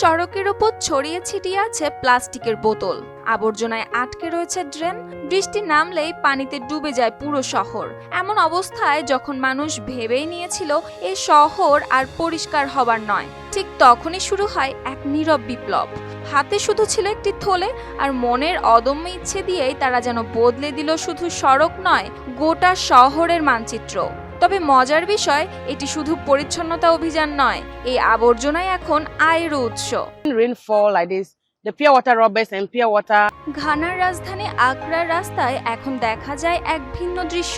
সড়কের ওপর ছড়িয়ে ছিটিয়ে আছে প্লাস্টিকের বোতল। আবর্জনায় আটকে রয়েছে ড্রেন। বৃষ্টি নামলেই পানিতে ডুবে যায় পুরো শহর। এমন অবস্থায় যখন মানুষ ভেবেই নিয়েছিল এই শহর আর পরিষ্কার হবার নয়, ঠিক তখনই শুরু হয় এক নীরব বিপ্লব। হাতে শুধু ছিল একটি থলে আর মনের অদম্য ইচ্ছে দিয়েই তারা যেন বদলে দিল শুধু সড়ক নয়, গোটা শহরের মানচিত্র। তবে মজার বিষয় এটি শুধু পরিচ্ছন্নতা অভিযান নয় এই আবর্জনাই এখন আয়ের উৎস। Rainfall like this, the pure water robbers and pure water. ঘানার রাজধানী আগ্রার রাস্তায় এখন দেখা যায় এক ভিন্ন দৃশ্য।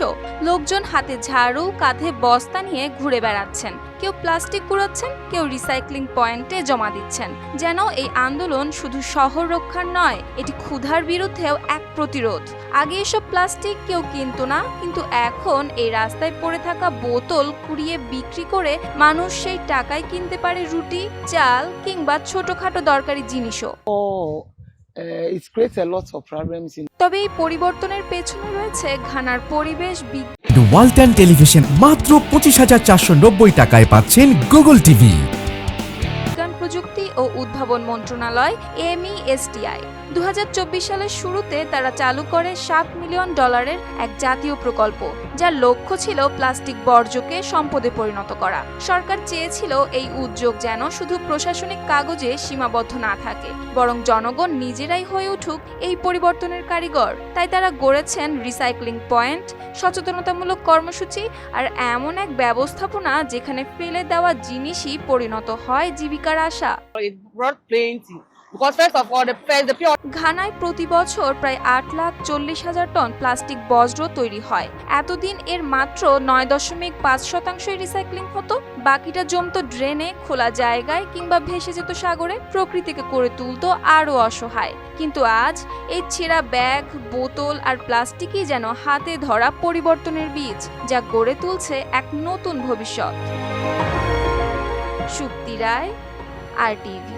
লোকজন হাতে ঝাড়ু কাঁধে বস্তা নিয়ে ঘুরে বেড়াচ্ছেন। কেউ প্লাস্টিক কুড়াচ্ছেন কেউ রিসাইক্লিং পয়েন্টে জমা দিচ্ছেন। যেন এই আন্দোলন শুধু শহর রক্ষার নয় এটি ক্ষুধার বিরুদ্ধেও এক প্রতিরোধ। আগে এসব প্লাস্টিক কেউ কিনতো না কিন্তু এখন এই রাস্তায় পড়ে থাকা বোতল কুড়িয়ে বিক্রি করে মানুষ সেই টাকায় কিনতে পারে রুটি চাল কিংবা ছোটখাটো দরকারি জিনিসও। in তবে এই পরিবর্তনের পেছনে রয়েছে ঘানার পরিবেশ বিজ্ঞান ওয়ালটন টেলিভিশন মাত্র পঁচিশ হাজার চারশো নব্বই টাকায় পাচ্ছেন গুগল টিভি। ও উদ্ভাবন মন্ত্রণালয়, এমইএসটিআই। দু হাজার চব্বিশ সালের শুরুতে তারা চালু করে সাত মিলিয়ন ডলারের এক জাতীয় প্রকল্প, যার লক্ষ্য ছিল প্লাস্টিক বর্জ্যকে সম্পদে পরিণত করা। সরকার চেয়েছিল এই উদ্যোগ যেন শুধু প্রশাসনিক কাগজে সীমাবদ্ধ না থাকে, বরং জনগণ নিজেরাই হয়ে উঠুক এই পরিবর্তনের কারিগর। তাই তারা গড়েছেন রিসাইক্লিং পয়েন্ট, সচেতনতামূলক কর্মসূচি আর এমন এক ব্যবস্থাপনা যেখানে ফেলে দেওয়া জিনিসই পরিণত হয় জীবিকার আশা। It ঘানায় প্রতি বছর প্রায় আট লাখ চল্লিশ হাজার টন প্লাস্টিক বজ্র তৈরি হয়। এতদিন এর মাত্র নয় দশমিক পাঁচ শতাংশই রিসাইক্লিং হতো। বাকিটা ড্রেনে খোলা জায়গায় কিংবা ভেসে যেত সাগরে প্রকৃতিকে করে তুলতো আরও অসহায়। কিন্তু আজ এই ছেঁড়া ব্যাগ, বোতল আর প্লাস্টিকই যেন হাতে ধরা পরিবর্তনের বীজ, যা গড়ে তুলছে এক নতুন ভবিষ্যৎ। Shukti Roy R T V.